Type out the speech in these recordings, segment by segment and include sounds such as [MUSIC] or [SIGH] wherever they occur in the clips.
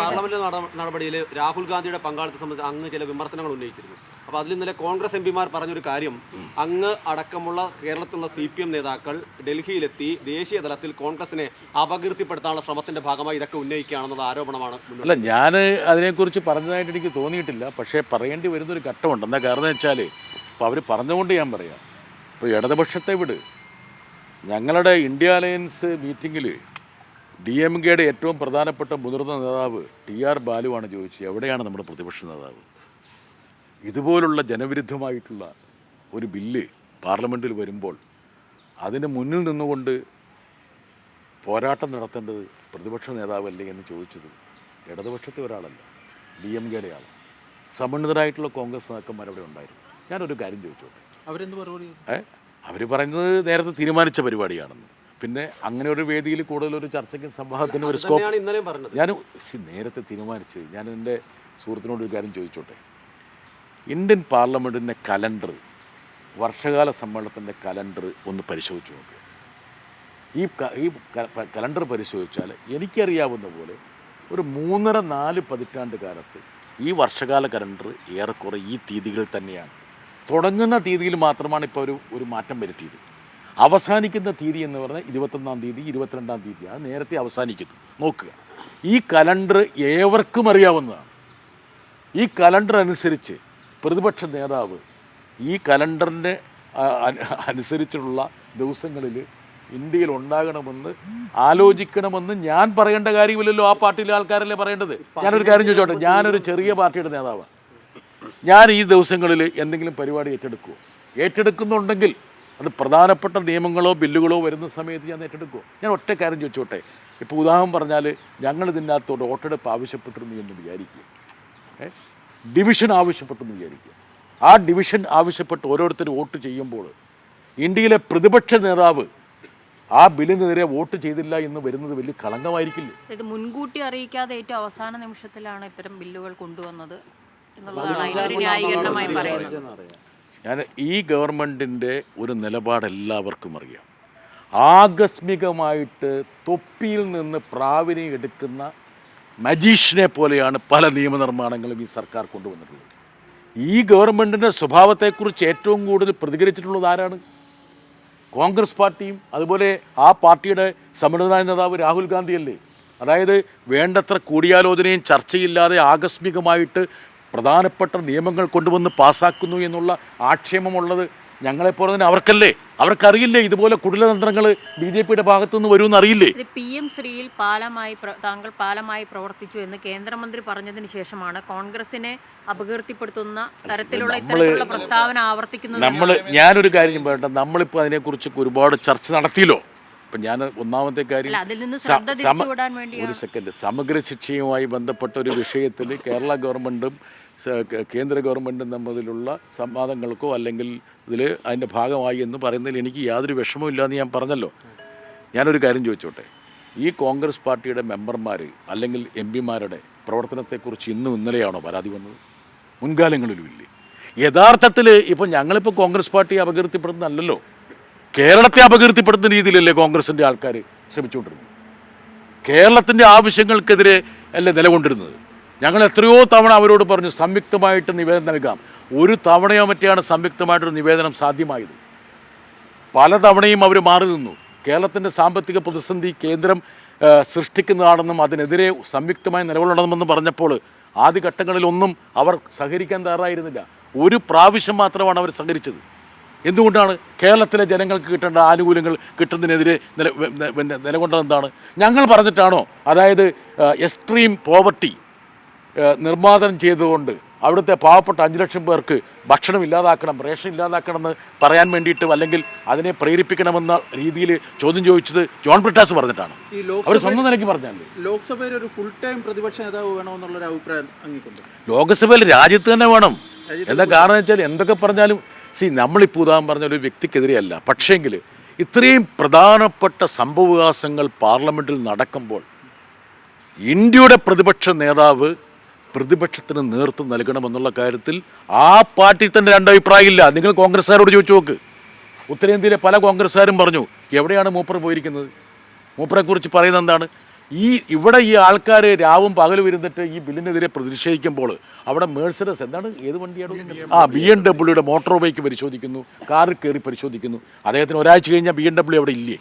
Parliament നടപടിയിൽ രാഹുൽ ഗാന്ധിയുടെ പങ്കാളിത്തം സംബന്ധിച്ച് അങ്ങ് ചില വിമർശനങ്ങൾ ഉന്നയിച്ചിരുന്നു. അപ്പോൾ അതിൽ ഇന്നലെ കോൺഗ്രസ് എം പിമാർ പറഞ്ഞൊരു കാര്യം അങ്ങ് അടക്കമുള്ള കേരളത്തിലുള്ള സി പി എം നേതാക്കൾ ഡൽഹിയിലെത്തി ദേശീയ തലത്തിൽ കോൺഗ്രസിനെ അപകീർത്തിപ്പെടുത്താനുള്ള ശ്രമത്തിന്റെ ഭാഗമായി ഇതൊക്കെ ഉന്നയിക്കുകയാണെന്നുള്ള ആരോപണമാണ് അല്ല ഞാൻ അതിനെക്കുറിച്ച് പറഞ്ഞതായിട്ട് എനിക്ക് തോന്നിയിട്ടില്ല. പക്ഷേ പറയേണ്ടി വരുന്നൊരു ഘട്ടമുണ്ട്. എന്താ കാരണം വെച്ചാൽ ഇപ്പോൾ അവർ പറഞ്ഞുകൊണ്ട് ഞാൻ പറയാം. ഇപ്പോൾ ഇടതുപക്ഷത്തെ വിട്. ഞങ്ങളുടെ ഇന്ത്യ അലയൻസ് മീറ്റിങ്ങിൽ ഡി എം കെയുടെ ഏറ്റവും പ്രധാനപ്പെട്ട മുതിർന്ന നേതാവ് ടി ആർ ബാലുവാണ് ചോദിച്ചത്. എവിടെയാണ് നമ്മുടെ പ്രതിപക്ഷ നേതാവ്? ഇതുപോലുള്ള ജനവിരുദ്ധമായിട്ടുള്ള ഒരു ബില്ല് പാർലമെന്റിൽ വരുമ്പോൾ അതിന് മുന്നിൽ നിന്നുകൊണ്ട് പോരാട്ടം നടത്തേണ്ടത് പ്രതിപക്ഷ നേതാവല്ലേ എന്ന് ചോദിച്ചത് ഇടതുപക്ഷത്തെ ഒരാളല്ല ഡി എം കെയുടെ ആൾ സമന്വിതരായിട്ടുള്ള കോൺഗ്രസ് നേതാക്കന്മാർ അവിടെ ഉണ്ടായിരുന്നു. ഞാനൊരു കാര്യം ചോദിച്ചോട്ടെ? അവരെന്ത് മറുപടി ഏ? അവർ പറയുന്നത് നേരത്തെ തീരുമാനിച്ച പരിപാടിയാണെന്ന്. പിന്നെ അങ്ങനെ ഒരു വേദിയിൽ കൂടുതൽ ഒരു ചർച്ചയ്ക്കും സംവാദത്തിനും ഒരു സ്കോപ്പ് ഞാൻ നേരത്തെ തീരുമാനിച്ച് ഞാൻ എന്റെ സുഹൃത്തിനോട് ഒരു കാര്യം ചോദിച്ചോട്ടെ? ഇന്ത്യൻ പാർലമെന്റിന്റെ കലണ്ടർ വർഷകാല സമ്മേളനത്തിന്റെ കലണ്ടർ ഒന്ന് പരിശോധിച്ച് നോക്കുക ഈ ഈ കലണ്ടർ പരിശോധിച്ചാൽ എനിക്കറിയാവുന്ന പോലെ ഒരു മൂന്നര നാല് പതിറ്റാണ്ട് കാലത്ത് ഈ വർഷകാല കലണ്ടർ ഏറെക്കുറെ ഈ തീയതികൾ തന്നെയാണ്. തുടങ്ങുന്ന തീയതിയിൽ മാത്രമാണ് ഇപ്പോൾ ഒരു ഒരു മാറ്റം വരുത്തിയത്. അവസാനിക്കുന്ന തീയതി എന്ന് പറഞ്ഞാൽ ഇരുപത്തൊന്നാം തീയതി ഇരുപത്തിരണ്ടാം തീയതി. അത് നേരത്തെ അവസാനിക്കുന്നു. നോക്കുക. ഈ കലണ്ടർ ഏവർക്കും അറിയാവുന്നതാണ്. ഈ കലണ്ടർ അനുസരിച്ച് പ്രതിപക്ഷ നേതാവ് ഈ കലണ്ടറിന്റെ അനുസരിച്ചുള്ള ദിവസങ്ങളിൽ ഇന്ത്യയിൽ ഉണ്ടാകണമെന്ന് ആലോചിക്കണമെന്ന് ഞാൻ പറയേണ്ട കാര്യമില്ലല്ലോ ആ പാർട്ടിയിലെ ആൾക്കാരല്ലേ പറയേണ്ടത്. ഞാനൊരു കാര്യം ചോദിച്ചോട്ടെ. ഞാനൊരു ചെറിയ പാർട്ടിയുടെ നേതാവാണ്. ഞാൻ ഈ ദിവസങ്ങളിൽ എന്തെങ്കിലും പരിപാടി ഏറ്റെടുക്കുമോ ഏറ്റെടുക്കുന്നുണ്ടെങ്കിൽ അത് പ്രധാനപ്പെട്ട നിയമങ്ങളോ ബില്ലുകളോ വരുന്ന സമയത്ത് ഞാൻ ഏറ്റെടുക്കുമോ ഞാൻ ഒറ്റ കാര്യം ചോദിച്ചോട്ടെ. ഇപ്പോൾ ഉദാഹരണം പറഞ്ഞാൽ ഞങ്ങൾ ഇതിനകത്തോട് വോട്ടെടുപ്പ് ആവശ്യപ്പെട്ടിരുന്നു എന്ന് വിചാരിക്കുക. ഡിവിഷൻ ആവശ്യപ്പെട്ടെന്ന് വിചാരിക്കുക. ആ ഡിവിഷൻ ആവശ്യപ്പെട്ട് ഓരോരുത്തർ വോട്ട് ചെയ്യുമ്പോൾ ഇന്ത്യയിലെ പ്രതിപക്ഷ നേതാവ് ആ ബില്ലിനെതിരെ വോട്ട് ചെയ്തില്ല എന്ന് വരുന്നത് വലിയ കളങ്കമായിരിക്കില്ലേ? ഇത് മുൻകൂട്ടി അറിയിക്കാതെ ഏറ്റവും അവസാന നിമിഷത്തിലാണ് ഇത്തരം ബില്ലുകൾ കൊണ്ടുവന്നത് എന്നുള്ളതാണ് അതിനൊരു ന്യായീകരണമായി പറയുന്നത്. ഞാൻ ഈ ഗവൺമെന്റിന്റെ ഒരു നിലപാട് എല്ലാവർക്കും അറിയാം. ആകസ്മികമായിട്ട് തൊപ്പിയിൽ നിന്ന് പ്രാവിനെ എടുക്കുന്ന മജീഷിനെ പോലെയാണ് പല നിയമനിർമ്മാണങ്ങളും ഈ സർക്കാർ കൊണ്ടുവന്നിട്ടുള്ളത്. ഈ ഗവൺമെന്റിന്റെ സ്വഭാവത്തെക്കുറിച്ച് ഏറ്റവും കൂടുതൽ പ്രതികരിച്ചിട്ടുള്ളത് ആരാണ്? കോൺഗ്രസ് പാർട്ടിയും അതുപോലെ ആ പാർട്ടിയുടെ സമ്മതിദായ നേതാവ് രാഹുൽ ഗാന്ധിയല്ലേ? അതായത് വേണ്ടത്ര കൂടിയാലോചനയും ചർച്ചയില്ലാതെ ആകസ്മികമായിട്ട് പ്രധാനപ്പെട്ട നിയമങ്ങൾ കൊണ്ടുവന്ന് പാസ്സാക്കുന്നു എന്നുള്ള ആക്ഷേപമുള്ളത് ഞങ്ങളെപ്പോലെ തന്നെ അവർക്കല്ലേ? അവർക്കറിയില്ലേ ഇതുപോലെ കുടിലതന്ത്രങ്ങൾ ബി ജെ പിയുടെ ഭാഗത്തുനിന്ന് വരുമെന്ന് അറിയില്ലേ പി എം ശ്രീയിൽ പാലമായി താങ്കൾ പാലമായി പ്രവർത്തിച്ചു എന്ന് കേന്ദ്രമന്ത്രി പറഞ്ഞതിന് ശേഷമാണ് കോൺഗ്രസിനെ അപകീർത്തിപ്പെടുത്തുന്ന തരത്തിലുള്ള ഇത്തരത്തിലുള്ള പ്രസ്താവന ആവർത്തിക്കുന്നത് നമ്മൾ ഞാനൊരു കാര്യം പറയട്ടെ നമ്മളിപ്പോൾ അതിനെക്കുറിച്ച് ഒരുപാട് ചർച്ച നടത്തിയല്ലോ. ഇപ്പം ഞാൻ ഒന്നാമത്തെ കാര്യം. ഒരു സെക്കൻഡ് സമഗ്ര ശിക്ഷയുമായി ബന്ധപ്പെട്ട ഒരു വിഷയത്തിൽ കേരള ഗവൺമെന്റും കേന്ദ്ര ഗവൺമെന്റും തമ്മിലുള്ള സംവാദങ്ങൾക്കോ അല്ലെങ്കിൽ ഇതിൽ അതിന്റെ ഭാഗമായി എന്ന് പറയുന്നതിൽ എനിക്ക് യാതൊരു വിഷമവും ഇല്ലയെന്ന് ഞാൻ പറഞ്ഞല്ലോ. ഞാനൊരു കാര്യം ചോദിച്ചോട്ടെ. ഈ കോൺഗ്രസ് പാർട്ടിയുടെ മെമ്പർമാർ അല്ലെങ്കിൽ എം പിമാരുടെ പ്രവർത്തനത്തെക്കുറിച്ച് ഇന്നും ഇന്നലെയാണോ പരാതി വന്നത്? മുൻകാലങ്ങളിലും ഇല്ലേ? യഥാർത്ഥത്തിൽ ഇപ്പോൾ ഞങ്ങളിപ്പോൾ കോൺഗ്രസ് പാർട്ടിയെ അപകീർത്തിപ്പെടുന്നതല്ലല്ലോ കേരളത്തെ അപകീർത്തിപ്പെടുത്തുന്ന രീതിയിലല്ലേ കോൺഗ്രസിന്റെ ആൾക്കാർ ശ്രമിച്ചുകൊണ്ടിരുന്നത്? കേരളത്തിന്റെ ആവശ്യങ്ങൾക്കെതിരെ അല്ലേ നിലകൊണ്ടിരുന്നത്? ഞങ്ങൾ എത്രയോ തവണ അവരോട് പറഞ്ഞു സംയുക്തമായിട്ട് നിവേദനം നൽകാം. ഒരു തവണയോ മറ്റെയാണ് സംയുക്തമായിട്ടൊരു നിവേദനം സാധ്യമായത്. പലതവണയും അവർ മാറി നിന്നു. കേരളത്തിന്റെ സാമ്പത്തിക പ്രതിസന്ധി കേന്ദ്രം സൃഷ്ടിക്കുന്നതാണെന്നും അതിനെതിരെ സംയുക്തമായി നിലകൊള്ളണമെന്ന് പറഞ്ഞപ്പോൾ ആദ്യഘട്ടങ്ങളിലൊന്നും അവർ സഹകരിക്കാൻ തയ്യാറായിരുന്നില്ല. ഒരു പ്രാവശ്യം മാത്രമാണ് അവർ സഹകരിച്ചത്. എന്തുകൊണ്ടാണ് കേരളത്തിലെ ജനങ്ങൾക്ക് കിട്ടേണ്ട ആനുകൂല്യങ്ങൾ കിട്ടുന്നതിനെതിരെ നില പിന്നെ നിലകൊണ്ടതെന്താണ്? ഞങ്ങൾ പറഞ്ഞിട്ടാണോ? അതായത് എക്സ്ട്രീം പോവർട്ടി നിർമ്മാർജനം ചെയ്തുകൊണ്ട് അവിടുത്തെ പാവപ്പെട്ട അഞ്ച് ലക്ഷം പേർക്ക് ഭക്ഷണം ഇല്ലാതാക്കണം റേഷൻ ഇല്ലാതാക്കണം എന്ന് പറയാൻ വേണ്ടിയിട്ട് അല്ലെങ്കിൽ അതിനെ പ്രേരിപ്പിക്കണമെന്ന രീതിയിൽ ചോദ്യം ചോദിച്ചത് ജോൺ ബ്രിട്ടാസ് പറഞ്ഞിട്ടാണ്. അവർ സ്വന്തം നിലയ്ക്ക് പറഞ്ഞാൽ ലോക്സഭയിൽ ഒരു ഫുൾ ടൈം പ്രതിപക്ഷ നേതാവ് വേണമെന്നുള്ളൊരു അഭിപ്രായം ലോക്സഭയിൽ ലോകസഭയിൽ രാജ്യത്ത് തന്നെ വേണം. എന്താ കാരണം വെച്ചാൽ എന്തൊക്കെ പറഞ്ഞാലും സി നമ്മളിപ്പോൾ ഉദാഹരണം പറഞ്ഞ ഒരു വ്യക്തിക്കെതിരെയല്ല. പക്ഷേങ്കിൽ ഇത്രയും പ്രധാനപ്പെട്ട സംഭവവികാസങ്ങൾ പാർലമെന്റിൽ നടക്കുമ്പോൾ ഇന്ത്യയുടെ പ്രതിപക്ഷ നേതാവ് പ്രതിപക്ഷത്തിന് നേതൃത്വം നൽകണമെന്നുള്ള കാര്യത്തിൽ ആ പാർട്ടിയിൽ തന്നെ രണ്ടഭിപ്രായമില്ല. നിങ്ങൾ കോൺഗ്രസ്സുകാരോട് ചോദിച്ചു നോക്ക്. ഉത്തരേന്ത്യയിലെ പല കോൺഗ്രസ്സുകാരും പറഞ്ഞു എവിടെയാണ് മൂപ്പർ പോയിരിക്കുന്നത്? മൂപ്പറെക്കുറിച്ച് പറയുന്നത് എന്താണ്? ഈ ഇവിടെ ഈ ആൾക്കാർ രാവും പകലും ഇരുന്നിട്ട് ഈ ബില്ലിനെതിരെ പ്രതിഷേധിക്കുമ്പോൾ അവിടെ മേഴ്സഡസ് എന്താണ്? ഏത് വണ്ടിയാണ്? ആ ബി എം ഡബ്ല്യൂയുടെ മോട്ടോർ ബൈക്ക് പരിശോധിക്കുന്നു. കാറിൽ കയറി പരിശോധിക്കുന്നു. അദ്ദേഹത്തിന് ഒരാഴ്ച കഴിഞ്ഞാൽ ബി എം ഡബ്ല്യൂ അവിടെ ഇല്ലേ?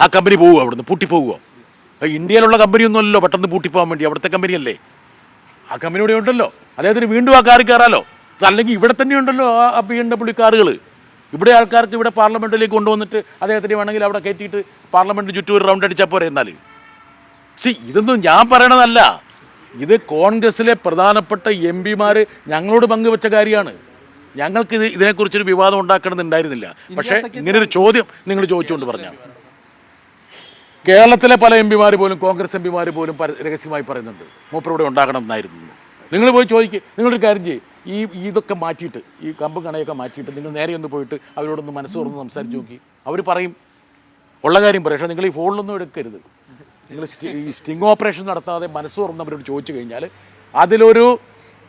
ആ കമ്പനി പോവുക അവിടുന്ന്? പൂട്ടിപ്പോകുമോ ഇന്ത്യയിലുള്ള കമ്പനിയൊന്നുമല്ലല്ലോ പെട്ടെന്ന് പൂട്ടിപ്പോകാൻ വേണ്ടി. അവിടുത്തെ കമ്പനിയല്ലേ? ആ കമ്പനി ഇവിടെ ഉണ്ടല്ലോ. അദ്ദേഹത്തിന് വീണ്ടും ആ കാറിൽ കയറാലോ? അല്ലെങ്കിൽ ഇവിടെ തന്നെ ഉണ്ടല്ലോ ആ- ബി എം ഡബ്ല്യൂ കാറുകൾ ഇവിടെ ആൾക്കാർക്ക് ഇവിടെ പാർലമെന്റിലേക്ക് കൊണ്ടുവന്നിട്ട് അദ്ദേഹത്തിന് വേണമെങ്കിൽ അവിടെ കയറ്റിയിട്ട് പാർലമെന്റ് ചുറ്റും ഒരു റൗണ്ട് അടിച്ചാൽ പോരെ എന്നാൽ സി ഇതൊന്നും ഞാൻ പറയണതല്ല. ഇത് കോൺഗ്രസിലെ പ്രധാനപ്പെട്ട എം പിമാർ ഞങ്ങളോട് പങ്കുവെച്ച കാര്യമാണ്. ഞങ്ങൾക്ക് ഇത് ഇതിനെക്കുറിച്ചൊരു വിവാദം ഉണ്ടാക്കണമെന്നുണ്ടായിരുന്നില്ല പക്ഷേ ഇങ്ങനൊരു ചോദ്യം നിങ്ങൾ ചോദിച്ചുകൊണ്ട് പറഞ്ഞു കേരളത്തിലെ പല എം പിമാർ പോലും കോൺഗ്രസ് എം പിമാർ പോലും രഹസ്യമായി പറയുന്നുണ്ട്. മൂപ്പർ ഉണ്ടാക്കണം എന്നായിരുന്നു. നിങ്ങൾ പോയി ചോദിക്കുക നിങ്ങളൊരു കാര്യം ചെയ്യും. ഈ ഇതൊക്കെ മാറ്റിയിട്ട് ഈ കമ്പും കണയൊക്കെ മാറ്റിയിട്ട് നിങ്ങൾ നേരെ ഒന്ന് പോയിട്ട് അവരോടൊന്ന് മനസ്സ് തുറന്ന് സംസാരിച്ച് നോക്കി. അവർ പറയും. ഉള്ള കാര്യം പറയും. പക്ഷേ നിങ്ങൾ ഈ ഫോണിലൊന്നും എടുക്കരുത്. നിങ്ങൾ ഈ സ്റ്റിങ് ഓപ്പറേഷൻ നടത്താതെ മനസ്സ് തുറന്ന് അവരോട് ചോദിച്ചു കഴിഞ്ഞാൽ അതിലൊരു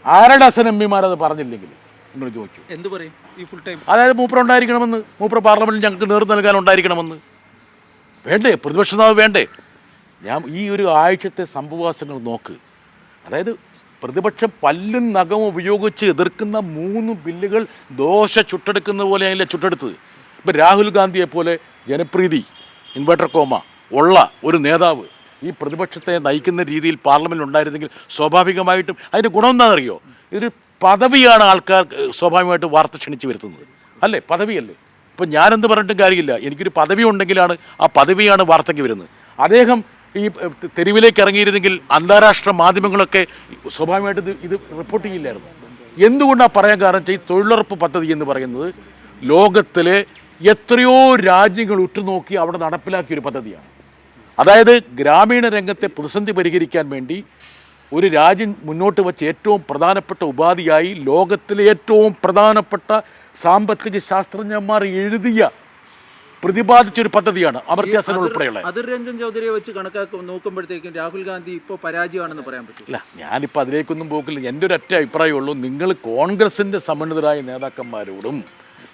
അര ഡസൻ എം പിമാരത് പറഞ്ഞില്ലെങ്കിൽ നിങ്ങൾ ചോദിച്ചു എന്ത് പറയും? ഈ ഫുൾ ടൈം അതായത് മൂപ്പർ ഉണ്ടായിരിക്കണമെന്ന് മൂപ്പർ പാർലമെന്റിൽ ഞങ്ങൾക്ക് നേർ നൽകാൻ ഉണ്ടായിരിക്കണമെന്ന്. വേണ്ടേ? പ്രതിപക്ഷ നേതാവ് വേണ്ടേ? ഞാൻ ഈ ഒരു ആഴ്ചത്തെ സംഭവവാസങ്ങൾ നോക്ക്. അതായത് പ്രതിപക്ഷം പല്ലും നഖവും ഉപയോഗിച്ച് എതിർക്കുന്ന മൂന്ന് ബില്ലുകൾ ദോശ ചുട്ടെടുക്കുന്ന പോലെ അതിലെ ചുട്ടെടുത്തത്. ഇപ്പം രാഹുൽ ഗാന്ധിയെ പോലെ ജനപ്രീതി ഇൻവെർട്ടർ കോമ ഉള്ള ഒരു നേതാവ് ഈ പ്രതിപക്ഷത്തെ നയിക്കുന്ന രീതിയിൽ പാർലമെന്റിൽ ഉണ്ടായിരുന്നെങ്കിൽ സ്വാഭാവികമായിട്ടും അതിന്റെ ഗുണം എന്താണെന്നറിയോ? ഇതൊരു പദവിയാണ് ആൾക്കാർ സ്വാഭാവികമായിട്ട് വാർത്ത ക്ഷണിച്ച് വരുത്തുന്നത്. അല്ലേ? പദവിയല്ലേ? ഇപ്പം ഞാനെന്ത് പറഞ്ഞിട്ടും കാര്യമില്ല. എനിക്കൊരു പദവി ഉണ്ടെങ്കിലാണ് ആ പദവിയാണ് വാർത്തയ്ക്ക് വരുന്നത്. അദ്ദേഹം ഈ തെരുവിലേക്ക് ഇറങ്ങിയിരുന്നെങ്കിൽ അന്താരാഷ്ട്ര മാധ്യമങ്ങളൊക്കെ സ്വാഭാവികമായിട്ട് ഇത് ഇത് റിപ്പോർട്ട് ചെയ്യില്ലായിരുന്നു. എന്തുകൊണ്ടാണ് പറയാൻ കാരണം വെച്ചാൽ ഈ തൊഴിലുറപ്പ് പദ്ധതി എന്ന് പറയുന്നത് ലോകത്തിലെ എത്രയോ രാജ്യങ്ങൾ ഉറ്റുനോക്കി അവിടെ നടപ്പിലാക്കിയ ഒരു പദ്ധതിയാണ്. അതായത് ഗ്രാമീണ രംഗത്തെ പ്രതിസന്ധി പരിഹരിക്കാൻ വേണ്ടി ഒരു രാജ്യം മുന്നോട്ട് വെച്ച ഏറ്റവും പ്രധാനപ്പെട്ട ഉപാധിയായി ലോകത്തിലെ ഏറ്റവും പ്രധാനപ്പെട്ട സാമ്പത്തിക ശാസ്ത്രജ്ഞന്മാർ എഴുതിയ പ്രതിപാദിച്ചൊരു പദ്ധതിയാണ് അമർത്യാസന ഉൾപ്പെടെയുള്ള. അതിർ രഞ്ജൻ ചൗധരിയെ വെച്ച് കണക്കാക്കും നോക്കുമ്പോഴത്തേക്കും രാഹുൽ ഗാന്ധി ഇപ്പോൾ പരാജയമാണെന്ന് പറയാൻ പറ്റില്ല ഞാനിപ്പോൾ അതിലേക്കൊന്നും പോക്കില്ല. എന്റെ ഒരു ഒറ്റ അഭിപ്രായമുള്ളൂ. നിങ്ങൾ കോൺഗ്രസിന്റെ സമന്വിതരായ നേതാക്കന്മാരോടും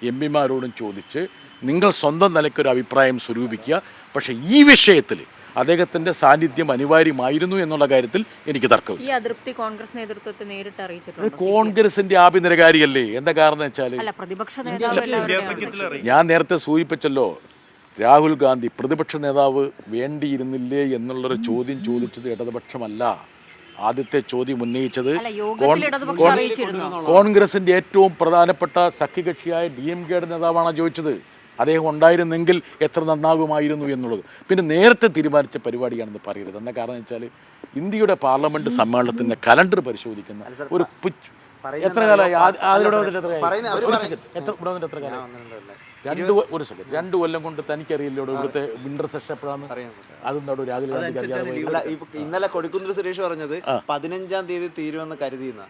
എം പിമാരോടും ചോദിച്ച് നിങ്ങൾ സ്വന്തം നിലയ്ക്കൊരു അഭിപ്രായം സ്വരൂപിക്കുക. പക്ഷേ ഈ വിഷയത്തിൽ അദ്ദേഹത്തിന്റെ സാന്നിധ്യം അനിവാര്യമായിരുന്നു എന്നുള്ള കാര്യത്തിൽ എനിക്ക് തർക്കം ഈ അതൃപ്തി കോൺഗ്രസ് നേതൃത്വത്തെ നേരിട്ട് അറിയിച്ചിട്ടുണ്ട്? കോൺഗ്രസിന്റെ ആഭ്യന്തരകാരിയല്ലേ എന്താ കാരണം വെച്ചാൽ അല്ല പ്രതിപക്ഷ നേതാവ് ഞാൻ നേരത്തെ സൂചിപ്പിച്ചല്ലോ രാഹുൽ ഗാന്ധി പ്രതിപക്ഷ നേതാവ് വേണ്ടിയിരുന്നില്ലേ എന്നുള്ളൊരു ചോദ്യം ചോദിച്ചത് ഇടതുപക്ഷമല്ല. ആദ്യത്തെ ചോദ്യം ഉന്നയിച്ചത് അല്ല, യോഗത്തിൽ ഇടതുപക്ഷം അറിയിച്ചിരുന്നു. കോൺഗ്രസിന്റെ ഏറ്റവും പ്രധാനപ്പെട്ട സഖ്യകക്ഷിയായ ഡി എം കെയുടെ നേതാവാണ് ചോദിച്ചത്. അദ്ദേഹം ഉണ്ടായിരുന്നെങ്കിൽ എത്ര നന്നാകുമായിരുന്നു എന്നുള്ളത്. പിന്നെ നേരത്തെ തീരുമാനിച്ച പരിപാടിയാണെന്ന് പറയരുത്. എന്താ കാരണം വെച്ചാൽ ഇന്ത്യയുടെ പാർലമെന്റ് സമ്മേളനത്തിന്റെ കലണ്ടർ പരിശോധിക്കുന്ന ഒരു എത്ര കാലമായി? എത്ര കാലമായി? രണ്ട് ഒരു സെക്കൻഡ്. രണ്ട് കൊല്ലം കൊണ്ട് തനിക്കറിയില്ലോ ഇവിടുത്തെ വിന്റർ സെഷൻ എപ്പോഴാണ്? അതെന്താ രാഹുൽ ഗാന്ധി ഇന്നലെ കൊടിക്കുന്നിൽ സുരേഷ് പറഞ്ഞത് പതിനഞ്ചാം തീയതി തീരുമെന്ന് കരുതിയെന്ന.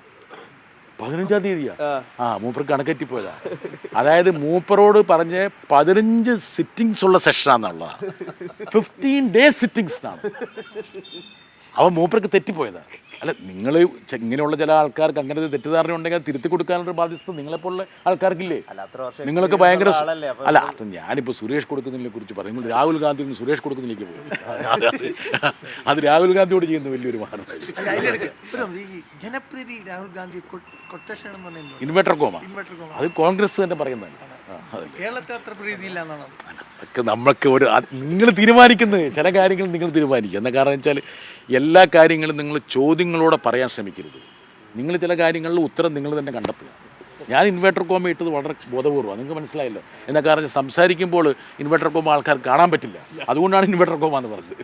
പതിനഞ്ചാം തീയതിയാ. ആ. മൂപ്പർ കണക്കെറ്റി പോയതാ അതായത് മൂപ്പറോട് പറഞ്ഞ് പതിനഞ്ച് സിറ്റിങ്സ് ഉള്ള സെഷനാന്നുള്ള ഫിഫ്റ്റീൻ ഡേ സിറ്റിങ്സ് എന്നാണ്. അവൻ മൂപ്പർക്ക് തെറ്റിപ്പോയതാ. അല്ല നിങ്ങൾ ഇങ്ങനെയുള്ള ചില ആൾക്കാർക്ക് അങ്ങനെ ഒരു തെറ്റിദ്ധാരണ ഉണ്ടെങ്കിൽ തിരുത്തി കൊടുക്കാനുള്ള ബാധ്യത നിങ്ങളെപ്പോലുള്ള ആൾക്കാർക്കില്ലേ? നിങ്ങൾക്ക് ഭയങ്കര അല്ല അത് ഞാനിപ്പോൾ സുരേഷ് കൊടുക്കുന്നതിനെ കുറിച്ച് പറയും. രാഹുൽ ഗാന്ധി നിന്ന് സുരേഷ് കൊടുക്കുന്നതിലേക്ക് പോകും [LAUGHS] അത് രാഹുൽ ഗാന്ധിയോട് ചെയ്യുന്ന വലിയൊരു മാറും ജനപ്രീതി Rahul Gandhi inverted comma. Inverted comma. അത് കോൺഗ്രസ് തന്നെ പറയുന്നതല്ല. കേരളത്തിൽ അത്ര പ്രീതിയില്ല എന്നാണ്? അത് അതൊക്കെ നമ്മൾക്ക് ഒരു നിങ്ങൾ തീരുമാനിക്കുന്നത്. ചില കാര്യങ്ങൾ നിങ്ങൾ തീരുമാനിക്കുക. എന്താ കാരണം വെച്ചാൽ എല്ലാ കാര്യങ്ങളും നിങ്ങൾ ചോദ്യങ്ങളോടെ പറയാൻ ശ്രമിക്കരുത്. നിങ്ങൾ ചില കാര്യങ്ങളിൽ ഉത്തരം നിങ്ങൾ തന്നെ കണ്ടെത്തുക. ഞാൻ ഇൻവേർട്ടർ കോമ ഇട്ടത് വളരെ ബോധപൂർവമാണ്. നിങ്ങൾക്ക് മനസ്സിലായല്ലോ. എന്താ കാരണം സംസാരിക്കുമ്പോൾ ഇൻവേർട്ടർ കോമ ആൾക്കാർ കാണാൻ പറ്റില്ല. അതുകൊണ്ടാണ് ഇൻവേർട്ടർ കോമ എന്ന് പറഞ്ഞത്.